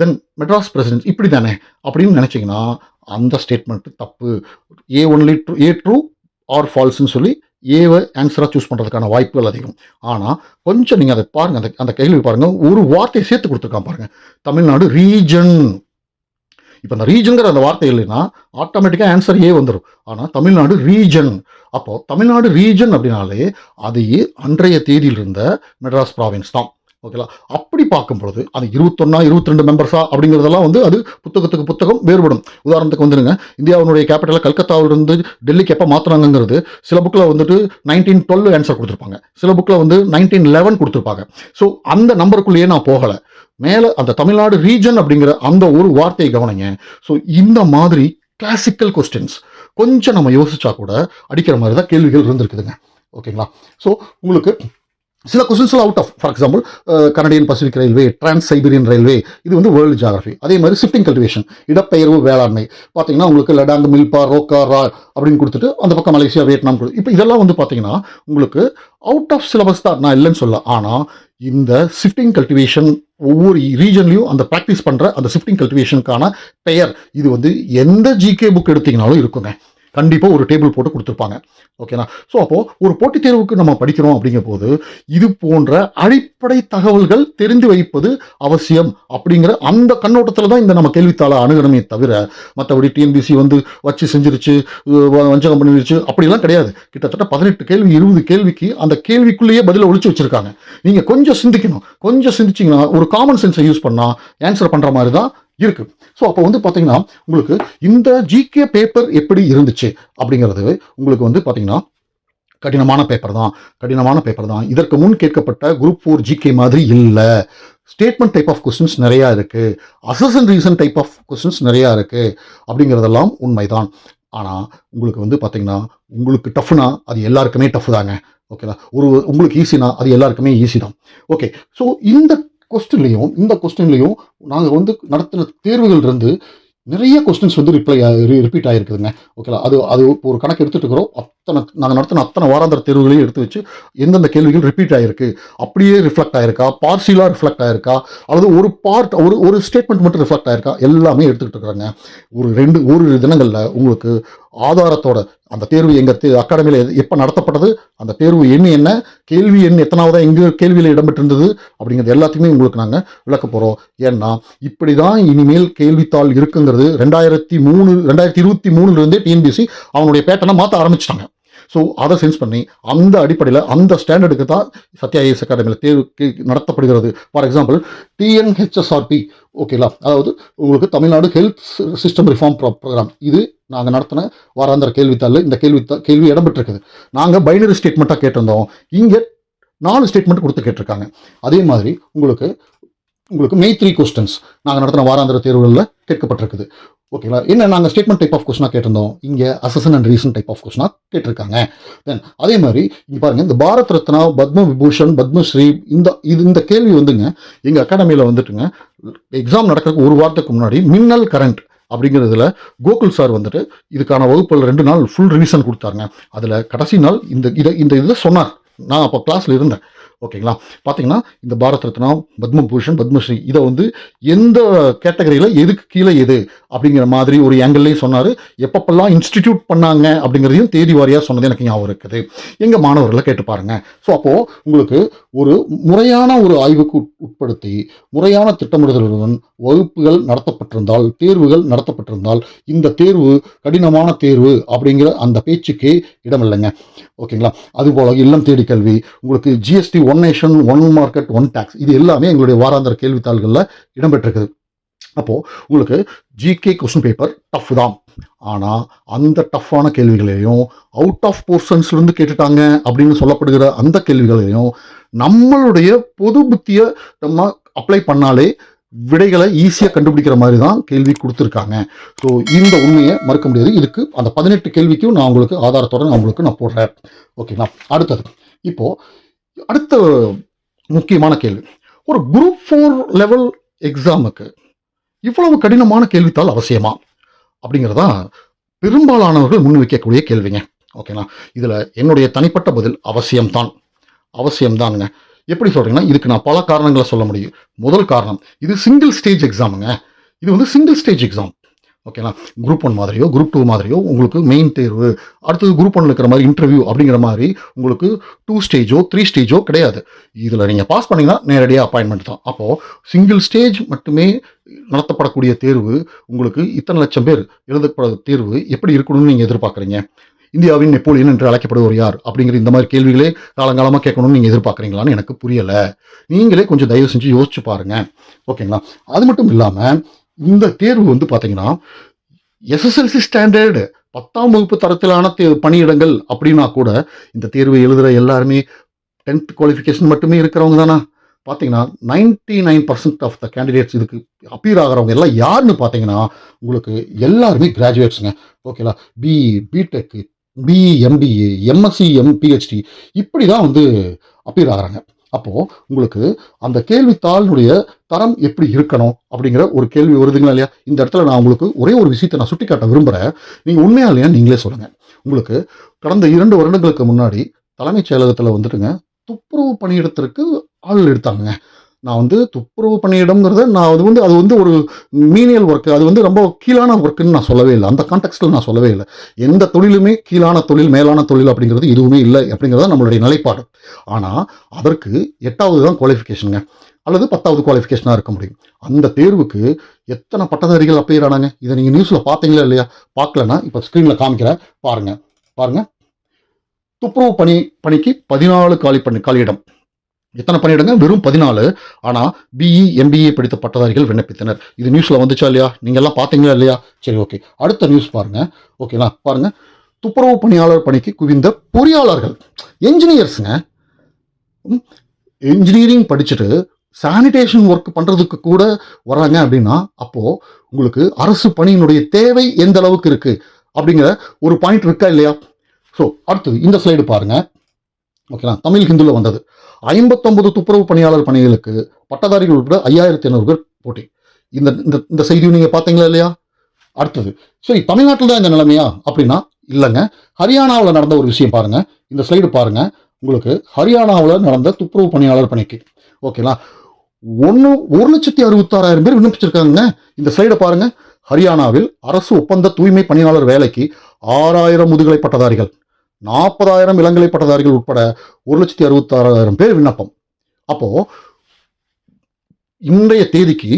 தென் மெட்ராஸ் பிரசிடென்ட் இப்படி தானே. அப்படின்னு நினச்சிங்கன்னா அந்த ஸ்டேட்மெண்ட் தப்பு. A only true A true or ஃபால்ஸ்ன்னு சொல்லி ஏவை ஆன்சராக சூஸ் பண்ணுறதுக்கான வாய்ப்புகள் அதிகம். ஆனால் கொஞ்சம் நீங்கள் அதை பாருங்கள் அந்த அந்த கேள்வி பாருங்கள் ஒரு வார்த்தையை சேர்த்து கொடுத்துருக்கான் பாருங்கள் தமிழ்நாடு ரீஜன் இப்போ அந்த ரீஜனுங்கிற அந்த வார்த்தை இல்லைன்னா ஆட்டோமேட்டிக்காக ஆன்சர் ஏ வந்துடும் ஆனால் தமிழ்நாடு ரீஜன் அப்போது தமிழ்நாடு ரீஜன் அப்படின்னாலே அது அன்றைய தேதியில் இருந்த மெட்ராஸ் ப்ராவின்ஸ் தான். ஓகேங்களா அப்படி பார்க்கும் பொழுது அது இருபத்தொன்னா இருபத்தி ரெண்டு மெம்பர்ஸா அப்படிங்கிறதெல்லாம் வந்து அது புத்தகத்துக்கு புத்தகம் வேறுபடும். உதாரணத்துக்கு வந்துருங்க இந்தியாவினுடைய கேபிட்டலை கல்கத்தாவிலிருந்து டெல்லிக்கு எப்போ மாற்றினாங்கிறது சில புக்கில் வந்துட்டு நைன்டீன் டுவெல் ஆன்சர் கொடுத்துருப்பாங்க. சில புக்கில் வந்து நைன்டீன் லெவன் கொடுத்துருப்பாங்க. ஸோ அந்த நம்பருக்குள்ளேயே நான் போகலை. மேலே அந்த தமிழ்நாடு ரீஜன் அப்படிங்கிற அந்த ஒரு வார்த்தையை கவனிங்க. ஸோ இந்த மாதிரி கிளாசிக்கல் கொஸ்டின்ஸ் கொஞ்சம் நம்ம யோசிச்சா கூட அடிக்கிற மாதிரி தான் கேள்விகள் இருந்திருக்குதுங்க. ஓகேங்களா? ஸோ உங்களுக்கு சில questions out of for example Canadian Pacific railway trans Siberian railway இது வந்து வேர்ல்டு ஜியாகிரபி அதே மாதிரி ஷிஃப்டிங் கல்டிவேஷன் இடப்பெயர்வு வேளாண்மை. பார்த்தீங்கன்னா உங்களுக்கு லடாங் மில்பா ரோக்கா ரா அப்படின்னு கொடுத்துட்டு அந்த பக்கம் மலேசியா வியட்நாம் இப்போ இதெல்லாம் வந்து பார்த்தீங்கன்னா உங்களுக்கு அவுட் ஆஃப் சிலபஸ் தான் நான் இல்லைன்னு சொல்ல. ஆனால் இந்த ஷிஃப்டிங் கல்டிவேஷன் ஒவ்வொரு ரீஜன்லையும் அந்த ப்ராக்டிஸ் பண்ணுற அந்த ஷிஃப்டிங் கல்டிவேஷனுக்கான பெயர் இது வந்து எந்த ஜிகே புக் எடுத்தீங்கனாலும் இருக்குங்க. கண்டிப்பாக ஒரு டேபிள் போட்டு கொடுத்துருப்பாங்க. ஓகேனா ஸோ அப்போது ஒரு போட்டித் தேர்வுக்கு நம்ம படிக்கிறோம் அப்படிங்கிற போது இது போன்ற அடிப்படை தகவல்கள் தெரிந்து வைப்பது அவசியம் அப்படிங்கிற அந்த கண்ணோட்டத்தில் தான் இந்த நம்ம கேள்வித்தாளை அணுகணுமே தவிர மற்றபடி டிஎன்பிசி வந்து வச்சு செஞ்சிருச்சு வஞ்சகம் பண்ணிருச்சு அப்படிலாம் கிடையாது. கிட்டத்தட்ட பதினெட்டு கேள்வி இருபது கேள்விக்கு அந்த கேள்விக்குள்ளேயே பதிலை ஒழிச்சு வச்சுருக்காங்க. நீங்கள் கொஞ்சம் சிந்திக்கணும். கொஞ்சம் சிந்திச்சிங்கன்னா ஒரு காமன் சென்ஸை யூஸ் பண்ணால் ஆன்சர் பண்ணுற மாதிரி தான் இருக்கு. ஸோ அப்போ வந்து பார்த்தீங்கன்னா உங்களுக்கு இந்த ஜிகே பேப்பர் எப்படி இருந்துச்சு அப்படிங்கிறது உங்களுக்கு வந்து பார்த்தீங்கன்னா கடினமான பேப்பர் தான். கடினமான பேப்பர் தான். இதற்கு முன் கேட்கப்பட்ட குரூப் ஃபோர் ஜிகே மாதிரி இல்லை. ஸ்டேட்மெண்ட் டைப் ஆஃப் கொஸ்டின்ஸ் நிறையா இருக்குது assess reason type of questions நிறையா இருக்குது அப்படிங்கிறதெல்லாம் உண்மைதான். ஆனால் உங்களுக்கு வந்து பார்த்தீங்கன்னா உங்களுக்கு டஃப்னா அது எல்லாருக்குமே டஃப் தாங்க. ஓகேவா ஒரு உங்களுக்கு ஈஸினா அது எல்லாருக்குமே ஈஸி தான். ஓகே ஸோ இந்த கொஸ்டின்லையும் இந்த கொஸ்டின்லையும் நாங்கள் வந்து நடத்தின தேர்வுகள் இருந்து நிறைய கொஸ்டின்ஸ் வந்து ரிப்ளை ரிப்பீட் ஆகிருக்குதுங்க ஓகேலா அது அது இப்போ ஒரு கணக்கு எடுத்துகிட்டு இருக்கிறோம். அத்தனை நாங்கள் நடத்தின அத்தனை வாராந்திர தேர்வுகளையும் எடுத்து வச்சு எந்தெந்த கேள்விகள் ரிப்பீட் ஆகிருக்கு அப்படியே ரிஃப்ளெக்ட் ஆயிருக்கா பார்சியலாக ரிஃப்ளெக்ட் ஆயிருக்கா அல்லது ஒரு பார்ட் ஒரு ஒரு ஸ்டேட்மெண்ட் மட்டும் ரிஃப்ளெக்ட் ஆயிருக்கா எல்லாமே எடுத்துக்கிட்டு இருக்கிறாங்க. ஒரு ரெண்டு ஒரு தினங்களில் உங்களுக்கு ஆதாரத்தோட அந்த தேர்வு எங்கள் அகாடமியில் எப்போ நடத்தப்பட்டது அந்த தேர்வு எண் என்ன கேள்வி எண் எத்தனாவதாக எங்கே கேள்வியில் இடம்பெற்றிருந்தது அப்படிங்கிறது எல்லாத்தையுமே உங்களுக்கு நாங்கள் விளக்க போகிறோம் ஏன்னா இப்படி தான் இனிமேல் கேள்வித்தாள் இருக்குங்கிறது ரெண்டாயிரத்தி மூணு ரெண்டாயிரத்தி இருபத்தி மூணுலேருந்தே டிஎன்பிசி அவனுடைய பேட்டனை மாற்ற ஆரம்பிச்சிட்டாங்க. ஸோ அதை சென்ஸ் பண்ணி அந்த அடிப்படையில் அந்த ஸ்டாண்டர்டுக்கு தான் சத்யா ஐஎஸ் அகாடமியில் தேர்வுக்கு நடத்தப்படுகிறது. ஃபார் எக்ஸாம்பிள் டிஎன்ஹெச்எஸ்ஆர்பி ஓகேலா அதாவது உங்களுக்கு Tamil Nadu health system reform programme இது நாங்கள் நடத்தின வாராந்திர கேள்வித்தாளில் இந்த கேள்வி கேள்வி இடம்பெற்றிருக்குது. நாங்கள் பைனரி ஸ்டேட்மெண்ட்டாக கேட்டிருந்தோம். இங்கே நாலு ஸ்டேட்மெண்ட் கொடுத்து கேட்டிருக்காங்க. அதே மாதிரி உங்களுக்கு உங்களுக்கு மெய் த்ரீ கொஸ்டின்ஸ் நாங்கள் நடத்தின வாராந்திர தேர்வுகளில் கேட்கப்பட்டிருக்குது. ஓகேங்களா என்ன நாங்கள் ஸ்டேட்மெண்ட் டைப் ஆஃப் கொஸ்டினாக கேட்டிருந்தோம்? இங்கே assertion and reason type of கொஸ்டினாக கேட்டிருக்காங்க. தென் அதே மாதிரி இங்கே பாருங்க இந்த பாரத் ரத்னா பத்ம விபூஷன் பத்மஸ்ரீ இந்த இது இந்த கேள்வி வந்துங்க எங்கள் அகாடமியில் வந்துட்டுங்க எக்ஸாம் நடக்கிறதுக்கு ஒரு வாரத்துக்கு முன்னாடி மின்னல் கரண்ட் அப்படிங்கிறதுல கோகுல் சார் வந்துட்டு இதுக்கான வகுப்பில் ரெண்டு நாள் ஃபுல் ரிவிஷன் கொடுத்தாருங்க. அதில் கடைசி நாள் இந்த இதை இந்த இதை சொன்னார். நான் அப்போ கிளாஸில் இருந்தேன். ஓகேங்களா? பார்த்தீங்கன்னா இந்த பாரத் ரத்னா பத்மபூஷன் பத்மஸ்ரீ இதை வந்து எந்த கேட்டகரியில் எதுக்கு கீழே எது அப்படிங்கிற மாதிரி ஒரு ஆங்கிள்லேயும் சொன்னார். எப்பப்பெல்லாம் இன்ஸ்டிடியூட் பண்ணாங்க அப்படிங்கிறதையும் தேதி வாரியாக சொன்னது எனக்கு ஞாபகம் இருக்குது. எங்கள் மாணவர்களை கேட்டு பாருங்க. ஸோ அப்போது உங்களுக்கு ஒரு முறையான ஒரு ஆய்வுக்கு உட்படுத்தி முறையான திட்டமிடுதலுடன் வகுப்புகள் நடத்தப்பட்டிருந்தால் தேர்வுகள் நடத்தப்பட்டிருந்தால் இந்த தேர்வு கடினமான தேர்வு அப்படிங்கிற அந்த பேச்சுக்கே இடமில்லைங்க. ஓகேங்களா? அதுபோல இல்லம் தேடி கல்வி உங்களுக்கு GST one nation one market one tax இது எல்லாமே எங்களுடைய வாராந்திர கேள்வித்தாள்களில் இடம்பெற்றிருக்குது. அப்போது உங்களுக்கு ஜிகே கொஸ்டின் பேப்பர் டஃப் தான். ஆனால் அந்த டஃப்பான கேள்விகளையும் அவுட் ஆஃப் போர்ஷன்ஸ்லேருந்து கேட்டுட்டாங்க அப்படின்னு சொல்லப்படுகிற அந்த கேள்விகளையும் நம்மளுடைய பொது புத்தியை நம்ம அப்ளை பண்ணாலே விடைகளை ஈஸியாக கண்டுபிடிக்கிற மாதிரி தான் கேள்வி கொடுத்துருக்காங்க. ஸோ இந்த உண்மையை மறுக்க முடியாது. இதுக்கு அந்த பதினெட்டு கேள்விக்கும் நான் உங்களுக்கு ஆதாரத்தோட நான் உங்களுக்கு நான் போடுறேன். ஓகேங்களா அடுத்தது. இப்போது அடுத்த முக்கியமான கேள்வி. ஒரு குரூப் ஃபோர் லெவல் எக்ஸாமுக்கு இவ்வளவு கடினமான கேள்வித்தாள் அவசியமா? அப்படிங்கிறதா பெரும்பாலானவர்கள் முன்வைக்கக்கூடிய கேள்விங்க. ஓகேங்களா இதில் என்னுடைய தனிப்பட்ட பதில் அவசியம்தான். அவசியம்தானுங்க. எப்படி சொல்கிறீங்கன்னா இதுக்கு நான் பல காரணங்களை சொல்ல முடியும். முதல் காரணம் இது சிங்கிள் ஸ்டேஜ் எக்ஸாமுங்க இது வந்து சிங்கிள் ஸ்டேஜ் எக்ஸாம் ஓகேங்களா? குரூப் ஒன் மாதிரியோ குரூப் டூ மாதிரியோ உங்களுக்கு மெயின் தேர்வு. அடுத்தது குரூப் ஒன்ல இருக்கிற மாதிரி இன்டர்வியூ அப்படிங்கிற மாதிரி உங்களுக்கு டூ ஸ்டேஜோ த்ரீ ஸ்டேஜோ கிடையாது. இதில் நீங்கள் பாஸ் பண்ணிங்கன்னா நேரடியாக அப்பாயின்மெண்ட் தான். அப்போது சிங்கிள் ஸ்டேஜ் மட்டுமே நடத்தப்படக்கூடிய தேர்வு உங்களுக்கு இத்தனை லட்சம் பேர் எழுதப்பட தேர்வு எப்படி இருக்கணும்னு நீங்கள் எதிர்பார்க்குறீங்க? இந்தியாவின் நெப்போலியன் என்று அழைக்கப்படுவர் யார்? அப்படிங்கிற இந்த மாதிரி கேள்விகளே காலங்காலமாக கேட்கணும்னு நீங்கள் எதிர்பார்க்குறீங்களான்னு எனக்கு புரியலை. நீங்களே கொஞ்சம் தயவு செஞ்சு யோசிச்சு பாருங்கள் ஓகேங்களா? அது மட்டும் இல்லாமல் இந்த தேர்வு வந்து பார்த்தீங்கன்னா எஸ்எஸ்எல்சி ஸ்டாண்டர்டு பத்தாம் வகுப்பு தரத்திலான தே பணியிடங்கள் அப்படின்னா கூட இந்த தேர்வை எழுதுகிற எல்லாருமே டென்த் குவாலிஃபிகேஷன் மட்டுமே இருக்கிறவங்க தானா? பார்த்தீங்கன்னா ninety nine percent of the candidates இதுக்கு அப்பீர் ஆகிறவங்க எல்லாம் யாருன்னு பார்த்தீங்கன்னா உங்களுக்கு எல்லாருமே கிராஜுவேட்ஸுங்க ஓகேலா BE BTech BE MBA MSc M PhD இப்படி தான் வந்து அப்பீர் ஆகிறாங்க. அப்போது உங்களுக்கு அந்த கேள்வித்தாளினுடைய தரம் எப்படி இருக்கணும் அப்படிங்கிற ஒரு கேள்வி வருதுங்களா இல்லையா? இந்த இடத்துல நான் உங்களுக்கு ஒரே ஒரு விஷயத்தை நான் சுட்டிக்காட்ட விரும்புகிறேன் நீங்கள் உண்மையா இல்லையா? நீங்களே சொல்லுங்கள் உங்களுக்கு கடந்த இரண்டு வருடங்களுக்கு முன்னாடி தலைமைச் செயலகத்தில் வந்துட்டுங்க துப்புரவு பணியிடத்திற்கு ஆள் எடுத்தாங்க நான் வந்து துப்புரவு பணியிடம்ங்கிறத நான் அது வந்து அது வந்து ஒரு மீனியல் ஒர்க்கு அது வந்து ரொம்ப கீழான ஒர்க்குன்னு நான் சொல்லவே இல்லை. அந்த கான்டெக்ட்டில் நான் சொல்லவே இல்லை. எந்த தொழிலுமே கீழான தொழில் மேலான தொழில் அப்படிங்கிறது எதுவுமே இல்லை அப்படிங்கிறது நம்மளுடைய நிலைப்பாடு. ஆனால் அதற்கு எட்டாவது தான் குவாலிஃபிகேஷனுங்க அல்லது பத்தாவது குவாலிஃபிகேஷனாக இருக்க முடியும். அந்த தேர்வுக்கு எத்தனை பட்டதாரிகள் அப்பேர் ஆனாங்க? இதை நீங்கள் நியூஸில் பார்த்தீங்களா இல்லையா? பார்க்கலன்னா இப்போ ஸ்க்ரீனில் காமிக்கிறேன் பாருங்கள் பாருங்கள் துப்புரவு பணி பணிக்கு பதினாலு காலி பண்ணி காலியிடம். எத்தனை பணியிடங்க? வெறும் பதினாலு. ஆனால் பிஇ எம்பிஏ படித்த பட்டதாரிகள் விண்ணப்பித்தனர். இது நியூஸில் வந்துச்சா இல்லையா? நீங்கள் எல்லாம் பார்த்தீங்களா இல்லையா? சரி ஓகே அடுத்த நியூஸ் பாருங்கள் ஓகேங்களா பாருங்கள் துப்புரவு பணியாளர் பணிக்கு குவிந்த பொறியாளர்கள். என்ஜினியர்ஸுங்க இன்ஜினியரிங் படிச்சுட்டு சானிடேஷன் ஒர்க் பண்ணுறதுக்கு கூட வராங்க அப்படின்னா அப்போது உங்களுக்கு அரசு பணியினுடைய தேவை எந்த அளவுக்கு இருக்குது அப்படிங்கிற ஒரு பாயிண்ட் இருக்கா இல்லையா? ஸோ அடுத்தது இந்த ஸ்லைடு பாருங்கள் ஓகேங்களா தமிழ் ஹிந்துல வந்தது. ஐம்பத்தொன்பது துப்புரவு பணியாளர் பணிகளுக்கு பட்டதாரிகள் உட்பட ஐயாயிரத்தி ஐநூறு பேர் போட்டி. இந்த இந்த இந்த செய்தியும் நீங்கள் பார்த்தீங்களா இல்லையா? அடுத்தது. சரி தமிழ்நாட்டில் தான் இந்த நிலைமையா? அப்படின்னா இல்லைங்க. ஹரியானாவில் நடந்த ஒரு விஷயம் பாருங்கள் இந்த ஸ்லைடு பாருங்கள் உங்களுக்கு ஹரியானாவில் நடந்த துப்புரவு பணியாளர் பணிக்கு. ஓகேங்களா ஒன்று ஒரு லட்சத்தி அறுபத்தாறாயிரம் பேர் விண்ணப்பிச்சிருக்காங்க இந்த ஸ்லைடை பாருங்கள் ஹரியானாவில் அரசு ஒப்பந்த தூய்மை பணியாளர் வேலைக்கு ஆறாயிரம் முதுகலை பட்டதாரிகள். நாற்பதாயிரம் இளங்கலை பட்டதாரிகள் உட்பட ஒரு லட்சத்தி அறுபத்தாறாயிரம் பேர் விண்ணப்பம். அப்போது இன்றைய தேதிக்கு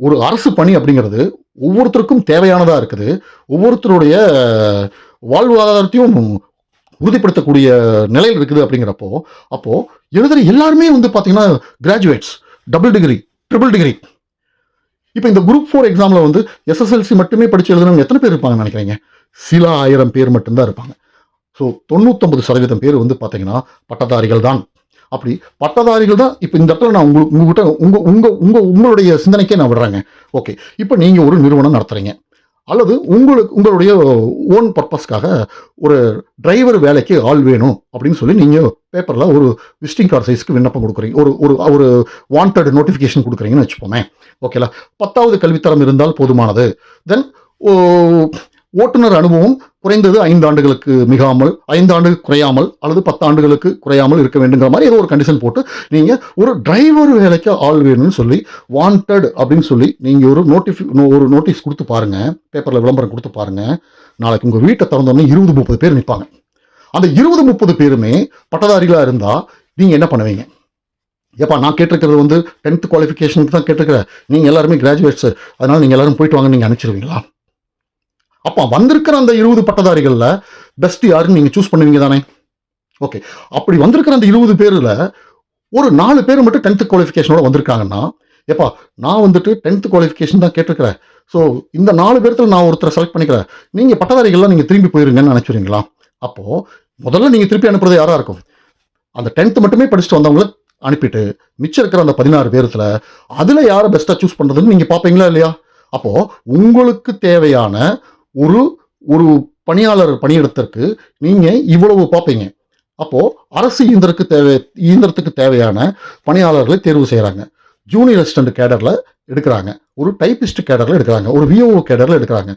ஒரு அரசு பணி அப்படிங்கிறது ஒவ்வொருத்தருக்கும் தேவையானதாக இருக்குது. ஒவ்வொருத்தருடைய வாழ்வாதாரத்தையும் உறுதிப்படுத்தக்கூடிய நிலையில் இருக்குது அப்படிங்கிறப்போ அப்போது எழுதுகிற எல்லாருமே வந்து பார்த்தீங்கன்னா graduates double degree triple degree இப்போ இந்த குரூப் ஃபோர் எக்ஸாமில் வந்து எஸ்எஸ்எல்சி மட்டுமே படித்து எழுதுனவங்க எத்தனை பேர் இருப்பாங்கன்னு நினைக்கிறீங்க? சில ஆயிரம் பேர் மட்டும்தான் இருப்பாங்க. ஸோ தொண்ணூத்தொம்பது சதவீதம் பேர் வந்து பார்த்தீங்கன்னா பட்டதாரிகள் தான் அப்படி பட்டதாரிகள் தான் இப்போ இந்த இடத்துல நான் உங்களுக்கு உங்ககிட்ட உங்கள் உங்கள் உங்கள் உங்களுடைய சிந்தனைக்கே நான் விடுறேங்க. ஓகே இப்போ நீங்கள் ஒரு நிறுவனம் நடத்துகிறீங்க அல்லது உங்களுக்கு உங்களுடைய ஓன் பர்பஸ்க்காக ஒரு டிரைவர் வேலைக்கு ஆள் வேணும் அப்படின்னு சொல்லி நீங்கள் பேப்பரில் ஒரு விசிட்டிங் கார்டு சைஸ்க்கு விண்ணப்பம் கொடுக்குறீங்க. ஒரு ஒரு ஒரு வாண்டட் நோட்டிஃபிகேஷன் கொடுக்குறீங்கன்னு வச்சுப்போமே ஓகேலா பத்தாவது கல்வித்தரம் இருந்தால் போதுமானது. தென் ஓட்டுநர் அனுபவம் குறைந்தது ஐந்து ஆண்டுகளுக்கு மிகாமல் ஐந்து ஆண்டு குறையாமல் அல்லது பத்து ஆண்டுகளுக்கு குறையாமல் இருக்க வேண்டுங்கிற மாதிரி ஏதோ ஒரு கண்டிஷன் போட்டு நீங்கள் ஒரு டிரைவர் வேலைக்கு ஆள் வேணும்னு சொல்லி வாண்டட் அப்படின்னு சொல்லி நீங்கள் ஒரு நோட்டிஃபி ஒரு நோட்டீஸ் கொடுத்து பாருங்கள் பேப்பரில் விளம்பரம் கொடுத்து பாருங்கள் நாளைக்கு உங்கள் வீட்டை திறந்தோடனே இருபது முப்பது பேர் நிற்பாங்க அந்த இருபது முப்பது பேருமே பட்டதாரிகளாக இருந்தால் நீங்கள் என்ன பண்ணுவீங்க? ஏப்பா நான் கேட்டிருக்கிறது வந்து டென்த் குவாலிஃபிகேஷனுக்கு தான் கேட்டிருக்கிறேன். நீங்கள் எல்லாருமே கிராஜுவேட்ஸு அதனால் நீங்கள் எல்லோரும் போயிட்டு வாங்க நீங்கள் அனுப்பிச்சிருவீங்களா? அப்போ வந்திருக்கிற அந்த இருபது பட்டதாரிகளில் பெஸ்ட் யாருன்னு நீங்கள் சூஸ் பண்ணுவீங்க தானே? ஓகே அப்படி வந்திருக்கிற அந்த இருபது பேரில் ஒரு நாலு பேர் மட்டும் டென்த்து குவாலிஃபிகேஷனோட வந்திருக்காங்கன்னா ஏப்பா நான் வந்துட்டு டென்த்து குவாலிஃபிகேஷன் தான் கேட்டிருக்கிறேன். ஸோ இந்த நாலு பேர்த்துல நான் ஒருத்தரை செலக்ட் பண்ணிக்கிறேன். நீங்கள் பட்டதாரிகள்லாம் நீங்கள் திரும்பி போயிருங்கன்னு நினச்சிருங்களா அப்போது முதல்ல நீங்கள் திருப்பி அனுப்புறது யாராக இருக்கும்? அந்த டென்த்து மட்டுமே படிச்சுட்டு வந்தவங்கள அனுப்பிட்டு மிச்சம் இருக்கிற அந்த பதினாறு பேர்த்துல அதில் யாரை பெஸ்ட்டாக சூஸ் பண்ணுறதுன்னு நீங்கள் பார்ப்பீங்களா இல்லையா? அப்போது உங்களுக்கு தேவையான ஒரு ஒரு பணியாளர் பணியிடத்திற்கு நீங்கள் இவ்வளவு பார்ப்பீங்க. அப்போது அரசு இயந்திரக்கு தேவை இயந்திரத்துக்கு தேவையான பணியாளர்களை தேர்வு செய்கிறாங்க ஜூனியர் அசிஸ்டன்ட் கேடரில் எடுக்கிறாங்க. ஒரு டைப்பிஸ்ட் கேடரில் எடுக்கிறாங்க. ஒரு விஓஓ கேடரில் எடுக்கிறாங்க.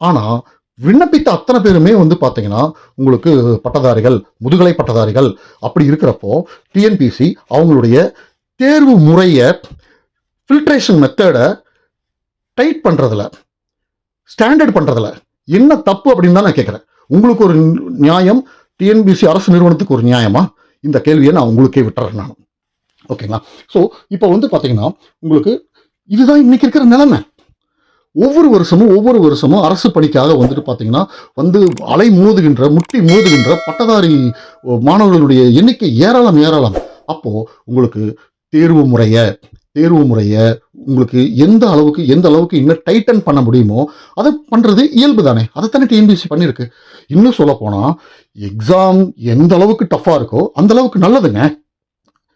ஆனால் விண்ணப்பித்த அத்தனை பேருமே வந்து பார்த்தீங்கன்னா உங்களுக்கு பட்டதாரிகள் முதுகலை பட்டதாரிகள் அப்படி இருக்கிறப்போ டிஎன்பிசி அவங்களுடைய தேர்வு முறையை ஃபில்ட்ரேஷன் மெத்தடை டைட் பண்ணுறதுல ஸ்டாண்டர்ட் பண்ணுறதுல என்ன தப்பு அப்படின்னு தான் நான் கேட்குறேன். உங்களுக்கு ஒரு நியாயம் டிஎன்பிசி அரசு நிறுவனத்துக்கு ஒரு நியாயமா? இந்த கேள்வியை நான் உங்களுக்கே விட்டுறேன் நான். ஓகேங்களா? ஸோ இப்போ வந்து பார்த்தீங்கன்னா உங்களுக்கு இதுதான் இன்னைக்கு இருக்கிற நிலைமை. ஒவ்வொரு வருஷமும் ஒவ்வொரு வருஷமும் அரசு பணிக்காக வந்துட்டு பார்த்தீங்கன்னா வந்து அலை மோதுகின்ற முட்டி மோதுகின்ற பட்டதாரி மாணவர்களுடைய எண்ணிக்கை ஏராளம் ஏராளம். அப்போது உங்களுக்கு தேர்வு முறைய தேர்வு முறையை உங்களுக்கு எந்த அளவுக்கு எந்த அளவுக்கு இன்னும் டைட்டன் பண்ண முடியுமோ அதை பண்ணுறது இயல்பு தானே. அதை தானே டிஎன்பிசி பண்ணியிருக்கு. இன்னும் சொல்ல எக்ஸாம் எந்த அளவுக்கு டஃப்பாக இருக்கோ அந்த அளவுக்கு நல்லதுங்க.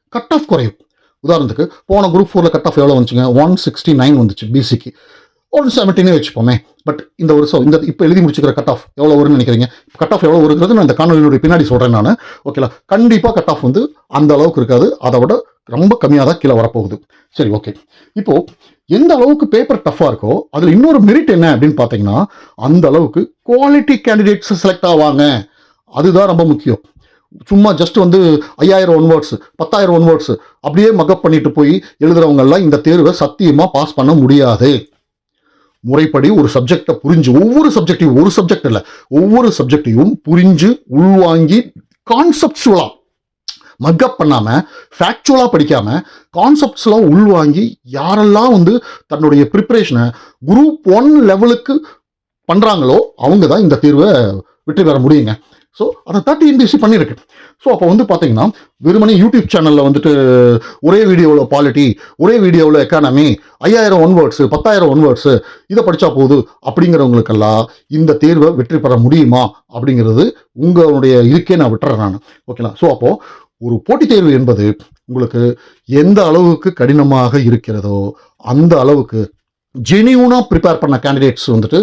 கட் ஆஃப் குறையும். உதாரணத்துக்கு போன குரூப் ஃபோரில் கட் ஆஃப் எவ்வளோ வந்துச்சுங்க? ஒன் சிக்ஸ்டி நைன் வந்துச்சு பிசிக்கு ஒன் செவன்டீனே வச்சுப்போமே. பட் இந்த வருஷம் இந்த இப்போ எழுதி முடிச்சுக்கிற கட் ஆஃப் எவ்வளோ வரும்னு நினைக்கிறீங்க? கட் ஆஃப் எவ்வளோ வருங்கிறது நான் இந்த காணொலியினுடைய பின்னாடி சொல்கிறேன் நான். ஓகேலா கண்டிப்பாக கட் ஆஃப் வந்து அந்த அளவுக்கு இருக்காது. அதை விட ரொம்ப கம்மியாக தான் கீழே வரப்போகுது. சரி ஓகே இப்போது எந்த அளவுக்கு பேப்பர் டஃப்பாக இருக்கோ அதில் இன்னொரு மெரிட் என்ன அப்படின்னு பார்த்தீங்கன்னா அந்த அளவுக்கு குவாலிட்டி கேண்டிடேட்ஸ் செலக்ட் ஆவாங்க. அதுதான் ரொம்ப முக்கியம். சும்மா ஜஸ்ட் வந்து ஐயாயிரம் ஒன் வேர்ட்ஸ் பத்தாயிரம் ஒன் வேர்ட்ஸ் அப்படியே மக்கப் பண்ணிட்டு போய் எழுதுறவங்கெல்லாம் இந்த தேர்வை சத்தியமாக பாஸ் பண்ண முடியாது. முறைப்படி ஒரு சப்ஜெக்டை புரிஞ்சு ஒவ்வொரு சப்ஜெக்டையும் ஒரு சப்ஜெக்ட் இல்லை ஒவ்வொரு சப்ஜெக்டையும் புரிஞ்சு உள்வாங்கி கான்செப்ட்ஸுவலா மக்கப் பண்ணாம ஃபேக்சுவலாக படிக்காம கான்செப்ட்ஸ்லாம் உள்வாங்கி யாரெல்லாம் வந்து தன்னுடைய ப்ரிப்பரேஷனை குரூப் ஒன் லெவலுக்கு பண்றாங்களோ அவங்க தான் இந்த தீர்வை வெற்றி பெற முடியுங்க. ஸோ அதை தேர்ட்டி டிஎன்பிஎஸ்சி பண்ணியிருக்கு ஸோ அப்போ வந்து பார்த்தீங்கன்னா வெறுமனே யூடியூப் சேனலில் வந்துட்டு ஒரே வீடியோவில் குவாலிட்டி ஒரே வீடியோவில் எக்கானமி ஐயாயிரம் ஒன் வேர்ட்ஸு பத்தாயிரம் ஒன் வேர்ட்ஸு இதை படித்தா போது அப்படிங்கிறவங்களுக்கெல்லாம் இந்த தேர்வை வெற்றி பெற முடியுமா? அப்படிங்கிறது உங்களுடைய இதுக்கே நான் விட்டுறேன் நான். ஓகேங்களா ஸோ அப்போது ஒரு போட்டித் தேர்வு என்பது உங்களுக்கு எந்த அளவுக்கு கடினமாக இருக்கிறதோ அந்த அளவுக்கு ஜெனியூனாக ப்ரிப்பேர் பண்ண கேண்டிடேட்ஸ் வந்துட்டு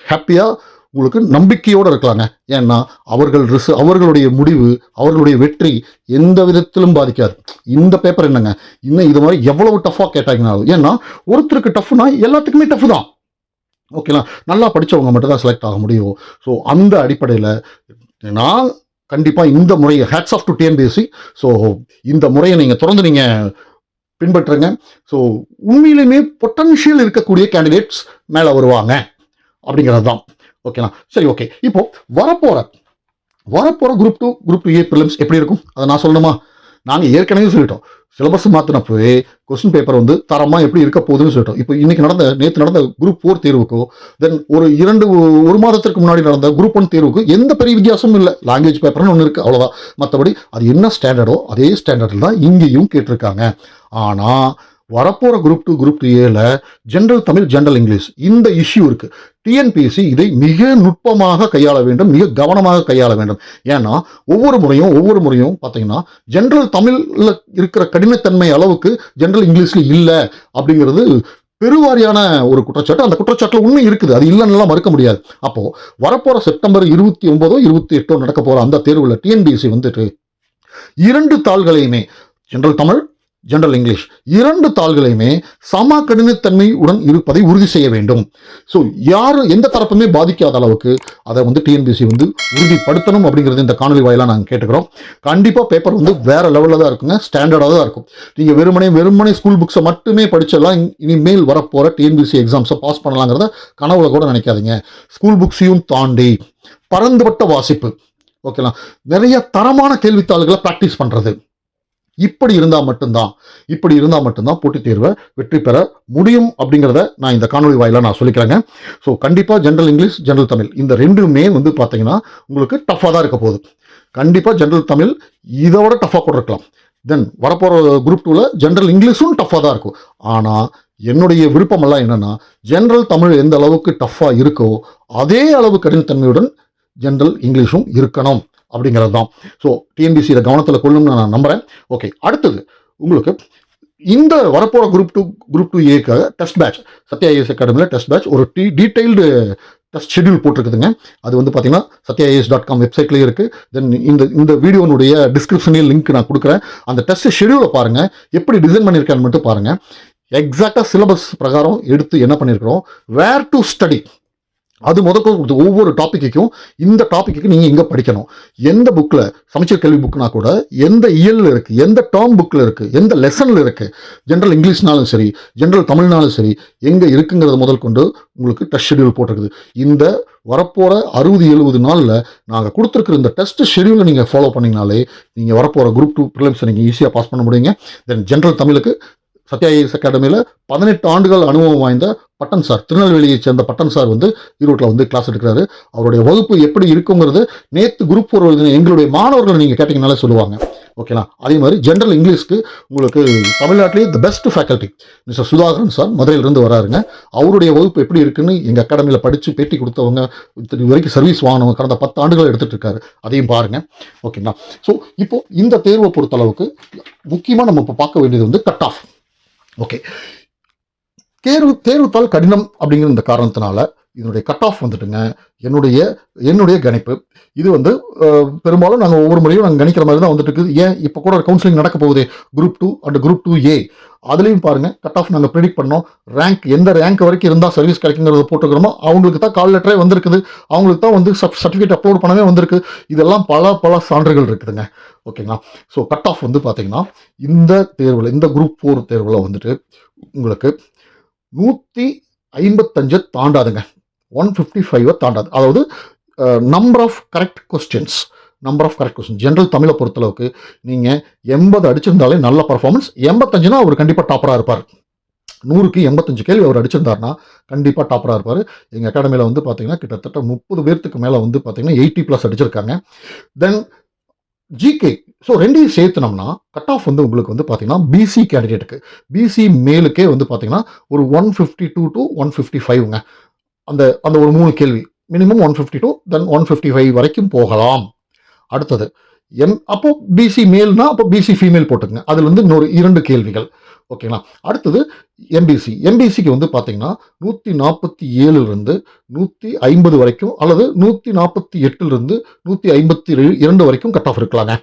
ஹாப்பியாக உங்களுக்கு நம்பிக்கையோடு இருக்கலாங்க. ஏன்னா அவர்கள் ரிச அவர்களுடைய முடிவு அவர்களுடைய வெற்றி எந்த விதத்திலும் பாதிக்காது. இந்த பேப்பர் என்னங்க? இன்னும் இது மாதிரி எவ்வளவு டஃப்பாக கேட்டாங்கனாலும் ஏன்னா ஒருத்தருக்கு டஃப்னா எல்லாத்துக்குமே டஃப் தான். ஓகேங்களா நல்லா படித்தவங்க மட்டும் தான் செலக்ட் ஆக முடியும். ஸோ அந்த அடிப்படையில் நான் கண்டிப்பாக இந்த முறையை hats off to TNPSC so இந்த முறையை நீங்கள் தொடர்ந்து நீங்கள் பின்பற்றுங்க. ஸோ உண்மையிலுமே பொட்டன்ஷியல் இருக்கக்கூடிய கேண்டிடேட்ஸ் மேலே வருவாங்க. அப்படிங்கிறது தான் ஓகேண்ணா சரி ஓகே இப்போ வரப்போற வரப்போற group two group two A prelims எப்படி இருக்கும்? அதை நான் சொல்லணுமா? நாங்கள் ஏற்கனவே சொல்லிட்டோம். சிலபஸ் மாற்றினப்பவே கொஸ்டின் பேப்பர் வந்து தரமாக எப்படி இருக்க போகுதுன்னு சொல்லிட்டோம். இப்போ இன்றைக்கி நடந்த நேற்று நடந்த குரூப் ஃபோர் தேர்வுக்கோ தென் ஒரு இரண்டு ஒரு மாதத்திற்கு முன்னாடி நடந்த குரூப் ஒன் தேர்வுக்கு எந்த பெரிய வித்தியாசமும் இல்லை. லாங்குவேஜ் பேப்பர்னு ஒன்று இருக்குது அவ்வளோதான் மற்றபடி அது என்ன ஸ்டாண்டர்டோ அதே ஸ்டாண்டர்டில் தான் இங்கேயும் கேட்டிருக்காங்க. ஆனால் வரப்போகிற குரூப் டூ குரூப் டூ ஏல ஜென்ரல் தமிழ் ஜென்ரல் இங்கிலீஷ் இந்த இஷ்யூ இருக்கு. டிஎன்பிஎஸ்சி இதை மிக நுட்பமாக கையாள வேண்டும் மிக கவனமாக கையாள வேண்டும். ஏன்னா ஒவ்வொரு முறையும் ஒவ்வொரு முறையும் பார்த்தீங்கன்னா ஜென்ரல் தமிழில் இருக்கிற கடினத்தன்மை அளவுக்கு ஜென்ரல் இங்கிலீஷில் இல்லை அப்படிங்கிறது பெருவாரியான ஒரு குற்றச்சாட்டு. அந்த குற்றச்சாட்டில் உண்மை இருக்குது. அது இல்லைன்னா மறுக்க முடியாது. அப்போது வரப்போகிற செப்டம்பர் இருபத்தி ஒன்பதோ இருபத்தி எட்டோ நடக்க போகிற அந்த தேர்வில் டிஎன்பிஎஸ்சி வந்துட்டு இரண்டு தாள்களையுமே ஜென்ரல் தமிழ் ஜெனரல் இங்கிலீஷ் இரண்டு தாள்களையுமே சம கடினத்தன்மை உடன் இருப்பதை உறுதி செய்ய வேண்டும். ஸோ யாரும் எந்த தரப்புமே பாதிக்காத அளவுக்கு அதை வந்து டிஎன்பிசி வந்து உறுதிப்படுத்தணும் அப்படிங்கிறது இந்த காணொலி வாயிலாக நாங்கள் கேட்டுக்கிறோம். கண்டிப்பாக பேப்பர் வந்து வேறு லெவலில் தான் இருக்குங்க ஸ்டாண்டர்டாக தான் இருக்கும். நீங்கள் வெறுமனே வெறுமனே ஸ்கூல் புக்ஸை மட்டுமே படிச்செல்லாம் இனிமேல் வரப்போகிற டிஎன்பிசி எக்ஸாம்ஸை பாஸ் பண்ணலாங்கிறத கனவுல கூட நினைக்காதீங்க. ஸ்கூல் புக்ஸையும் தாண்டி பரந்துபட்ட வாசிப்பு. ஓகேலாம் நிறைய தரமான கேள்வித்தாள்களை ப்ராக்டிஸ் பண்ணுறது இப்படி இருந்தால் மட்டும்தான் இப்படி இருந்தால் மட்டும்தான் போட்டித் தேர்வை வெற்றி பெற முடியும் அப்படிங்கிறத நான் இந்த காணொலி வாயிலாக நான் சொல்லிக்கிறேங்க. ஸோ கண்டிப்பாக ஜென்ரல் இங்கிலீஷ் ஜென்ரல் தமிழ் இந்த ரெண்டுமே வந்து பார்த்தீங்கன்னா உங்களுக்கு டஃப்பாக தான் இருக்க போகுது. கண்டிப்பாக ஜென்ரல் தமிழ் இதோட டஃப்பாக கூட இருக்கலாம். தென் வரப்போகிற குரூப் டூவில் ஜென்ரல் இங்கிலீஷும் டஃப்பாக தான் இருக்கும். ஆனால் என்னுடைய விருப்பமெல்லாம் என்னென்னா ஜென்ரல் தமிழ் எந்த அளவுக்கு டஃப்பாக இருக்கோ அதே அளவு கடினத்தன்மையுடன் ஜென்ரல் இங்கிலீஷும் இருக்கணும். அப்படிங்கிறது தான் ஸோ டிஎன்பிசியில் கவனத்தில் கொள்ளணும்னு நான் நம்புகிறேன் ஓகே அடுத்தது உங்களுக்கு இந்த வரப்போகிற குரூப் டூ குரூப் டூ ஏக்காக டெஸ்ட் பேட்ச் சத்யா ஐஎஸ் அகாடமியில் டெஸ்ட் பேட்ச் ஒரு டி டீடைல்டு டெஸ்ட் ஷெட்யூல் போட்டிருக்குதுங்க. அது வந்து பார்த்தீங்கன்னா சத்யா ஐஎஸ் டாட் காம் வெப்சைட்லேயே இருக்குது தென் இந்த இந்த வீடியோனுடைய டிஸ்கிரிப்ஷன்லேயே லிங்க் நான் கொடுக்குறேன். அந்த டெஸ்ட் ஷெட்யூலை பாருங்கள் எப்படி டிசைன் பண்ணியிருக்கான்னு மட்டும் பாருங்கள் எக்ஸாக்டாக சிலபஸ் பிரகாரம் எடுத்து என்ன பண்ணியிருக்கிறோம்? வேர் டு ஸ்டடி அது முதற்கொண்டு ஒவ்வொரு டாப்பிக்குக்கும் இந்த டாப்பிக்கு நீங்கள் எங்கே படிக்கணும். எந்த புக்கில் சமச்சீர் கல்வி புக்னா கூட எந்த இயலில் இருக்குது எந்த டேர்ம் புக்கில் இருக்குது எந்த லெசனில் இருக்குது ஜென்ரல் இங்கிலீஷ்னாலும் சரி ஜென்ரல் தமிழ்னாலும் சரி எங்கே இருக்குங்கிறத முதல் கொண்டு உங்களுக்கு டெஸ்ட் ஷெடியூல் போட்டிருக்குது. இந்த வரப்போகிற அறுபது எழுபது நாளில் நாங்கள் கொடுத்துருக்குற இந்த டெஸ்ட் ஷெடியூலை நீங்கள் ஃபாலோ பண்ணிங்கனாலே நீங்கள் வரப்போகிற குரூப் டூ ப்ரிலிம்ஸை நீங்கள் ஈஸியாக பாஸ் பண்ண முடியுங்க. தென் ஜென்ரல் தமிழுக்கு சத்யா ஐஎஸ் அகாடமியில் பதினெட்டு ஆண்டுகள் அனுபவம் வாய்ந்த பட்டன் சார் திருநெல்வேலியை சேர்ந்த பட்டன் சார் வந்து ஈரோட்டில் வந்து கிளாஸ் எடுக்கிறாரு. அவருடைய வகுப்பு எப்படி இருக்குங்கிறது நேற்று குரூப் ஃபோர் எங்களுடைய மாணவர்கள் நீங்கள் கேட்டிங்கனாலே சொல்லுவாங்க. ஓகேங்களா அதே மாதிரி ஜென்ரல் இங்கிலீஷ்க்கு உங்களுக்கு தமிழ்நாட்டிலேயே the best faculty mister Sudhakaran sir மதுரையிலிருந்து வராருங்க. அவருடைய வகுப்பு எப்படி இருக்குன்னு எங்கள் அகாடமியில் படித்து பேட்டி கொடுத்தவங்க இது வரைக்கும் சர்வீஸ் வாங்கினவங்க கடந்த பத்து ஆண்டுகள் எடுத்துகிட்டு இருக்காரு. அதையும் பாருங்கள் ஓகேங்களா ஸோ இப்போது இந்த தேர்வை பொறுத்தளவுக்கு முக்கியமாக நம்ம இப்போ பார்க்க வேண்டியது வந்து கட் ஆஃப் ஓகே தேர்வு தேர்வுத்தால் கடினம் அப்படிங்கிற இந்த காரணத்தினால இதனுடைய கட் ஆஃப் வந்துட்டுங்க. என்னுடைய என்னுடைய கணிப்பு. இது வந்து பெரும்பாலும் நாங்கள் ஒவ்வொரு முறையும் நாங்கள் கணிக்கிற மாதிரி தான் வந்துட்டு இருக்குது ஏன்? இப்போ கூட கவுன்சிலிங் நடக்க போகுது. Group two and group two A அதுலேயும் பாருங்க கட் ஆஃப் நாங்கள் ப்ரிடிக்ட் பண்ணோம். ரேங்க் எந்த ரேங்க் வரைக்கும் இருந்தால் சர்வீஸ் கிடைக்குங்கிறத போட்டுக்கிறோமோ அவங்களுக்கு தான் கால் லெட்டரே வந்திருக்குது. அவங்களுக்கு தான் வந்து சப் சர்டிஃபிகேட் அப்லோட் பண்ணவே வந்திருக்கு. இதெல்லாம் பல பல சான்றுகள் இருக்குதுங்க. ஓகேங்களா? ஸோ கட் ஆஃப் வந்து பார்த்தீங்கன்னா இந்த தேர்வில் இந்த குரூப் ஃபோர் தேர்வில் வந்துட்டு உங்களுக்கு நூற்றி ஐம்பத்தஞ்சை தாண்டாதுங்க. ஒன் ஃபிஃப்டி ஃபைவை தாண்டாது. அதாவது number of correct questions number of correct question general தமிழை பொறுத்தளவுக்கு நீங்கள் எண்பது அடிச்சிருந்தாலே நல்ல பர்ஃபார்மன்ஸ் எண்பத்தஞ்சுனா அவர் கண்டிப்பாக டாப்பராக இருப்பார். நூறுக்கு எண்பத்தஞ்சு கேள்வி அவர் அடிச்சிருந்தாருன்னா கண்டிப்பாக டாப்பராக இருப்பார். எங்கள் அகாடமியில் வந்து பார்த்தீங்கன்னா கிட்டத்தட்ட முப்பது பேர்த்துக்கு மேலே வந்து பார்த்தீங்கன்னா எயிட்டி ப்ளஸ் அடிச்சிருக்காங்க. தென் ஜிகே ஸோ ரெண்டையும் சேர்த்துனோம்னா கட் ஆஃப் வந்து உங்களுக்கு வந்து பார்த்தீங்கன்னா பிசி கேண்டிடேட்டுக்கு பிசி மேலுக்கே வந்து பார்த்தீங்கன்னா ஒரு one fifty two to one fifty ஃபைவ்ங்க அந்த அந்த ஒரு மூணு கேள்வி. Minimum one fifty two then one fifty five வரைக்கும் போகலாம். அடுத்தது எம் அப்போ பிசி மேல்னா அப்போ பிசி ஃபீமேல் போட்டுக்கங்க. அதில் வந்து இன்னொரு இரண்டு கேள்விகள். ஓகேங்களா? அடுத்தது எம்பிசி எம்பிசிக்கு வந்து பார்த்தீங்கன்னா நூற்றி நாற்பத்தி ஏழுலேருந்து நூற்றி ஐம்பது வரைக்கும் அல்லது நூற்றி நாற்பத்தி எட்டுலேருந்து நூற்றி ஐம்பத்தி இரண்டு வரைக்கும் கட் ஆஃப் இருக்கலாங்க.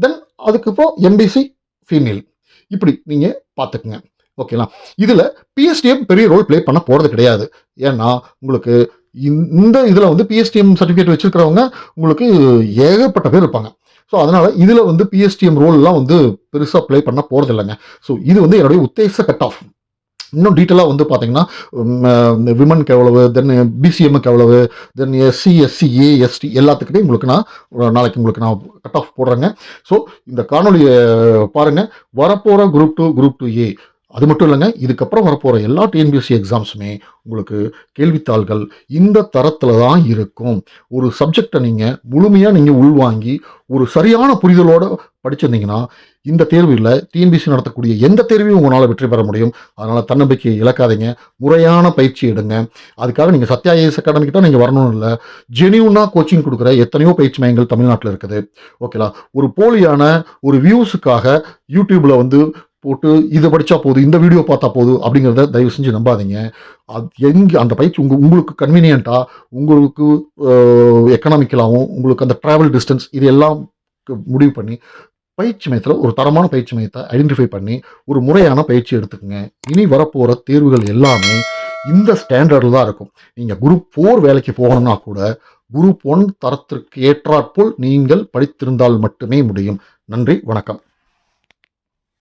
தென் அதுக்கப்புறம் எம்பிசி ஃபீமேல் இப்படி நீங்கள் பார்த்துக்குங்க ஓகேங்களா? இதில் பிஎஸ்டிஎம் பெரிய ரோல் ப்ளே பண்ண போகிறது கிடையாது. ஏன்னா உங்களுக்கு இந்த- இந்த இதில் வந்து பிஎஸ்டிஎம் சர்டிஃபிகேட் வச்சுருக்கிறவங்க உங்களுக்கு ஏகப்பட்ட பேர் இருப்பாங்க. ஸோ அதனால் இதில் வந்து பிஎஸ்டிஎம் ரோல்லாம் வந்து பெருசாக ப்ளே பண்ண போகிறது இல்லைங்க ஸோ இது வந்து என்னுடைய உத்தேச கட் ஆஃப் இன்னும் டீட்டெயிலாக வந்து பார்த்தீங்கன்னா விமனுக்கு எவ்வளவு தென் பிசிஎம்முக்கு எவ்வளவு then SC SC A ST எல்லாத்துக்கிட்டையும் உங்களுக்கு நான் நாளைக்கு உங்களுக்கு நான் கட் ஆஃப் போடுறேங்க. ஸோ இந்த காணொலியை பாருங்கள் வரப்போகிற group two group two A அது மட்டும் இல்லைங்க இதுக்கப்புறம் வரப்போகிற எல்லா டிஎன்பிஎஸ்சி எக்ஸாம்ஸுமே உங்களுக்கு கேள்வித்தாள்கள் இந்த தரத்தில் தான் இருக்கும். ஒரு சப்ஜெக்டை நீங்கள் முழுமையாக நீங்கள் உள்வாங்கி ஒரு சரியான புரிதலோடு படிச்சிருந்தீங்கன்னா இந்த தேர்வில் டிஎன்பிஎஸ்சி நடத்தக்கூடிய எந்த தேர்வையும் உங்களால் வெற்றி பெற முடியும். அதனால் தன்னம்பிக்கையை இழக்காதீங்க. முறையான பயிற்சி எடுங்க. அதுக்காக நீங்கள் சத்யா ஐஎஸ் அகாடமிக்கு தான் நீங்கள் வரணும்னு இல்லை ஜெனியூனாக கோச்சிங் கொடுக்குற எத்தனையோ பயிற்சி மையங்கள் தமிழ்நாட்டில் இருக்குது. ஓகேலா ஒரு போலியான ஒரு வியூஸுக்காக யூடியூப்பில் வந்து போட்டு இதை படித்தா போதும் இந்த வீடியோ பார்த்தா போதும் அப்படிங்கிறத தயவு செஞ்சு நம்பாதீங்க. அது எங்கே அந்த பயிற்சி உங்கள் உங்களுக்கு கன்வீனியண்ட்டாக உங்களுக்கு எக்கனாமிக்கலாகவும் உங்களுக்கு அந்த ட்ராவல் டிஸ்டன்ஸ் இது எல்லாம் முடிவு பண்ணி பயிற்சி மையத்தில் ஒரு தரமான பயிற்சி மையத்தை ஐடென்டிஃபை பண்ணி ஒரு முறையான பயிற்சி எடுத்துக்கோங்க. இனி வரப்போகிற தேர்வுகள் எல்லாமே இந்த ஸ்டாண்டர்டில் தான் இருக்கும். நீங்கள் குரூப் ஃபோர் வேலைக்கு போகணும்னா கூட குரூப் ஒன் தரத்திற்கு ஏற்றாற்போல் நீங்கள் படித்திருந்தால் மட்டுமே முடியும். நன்றி வணக்கம்.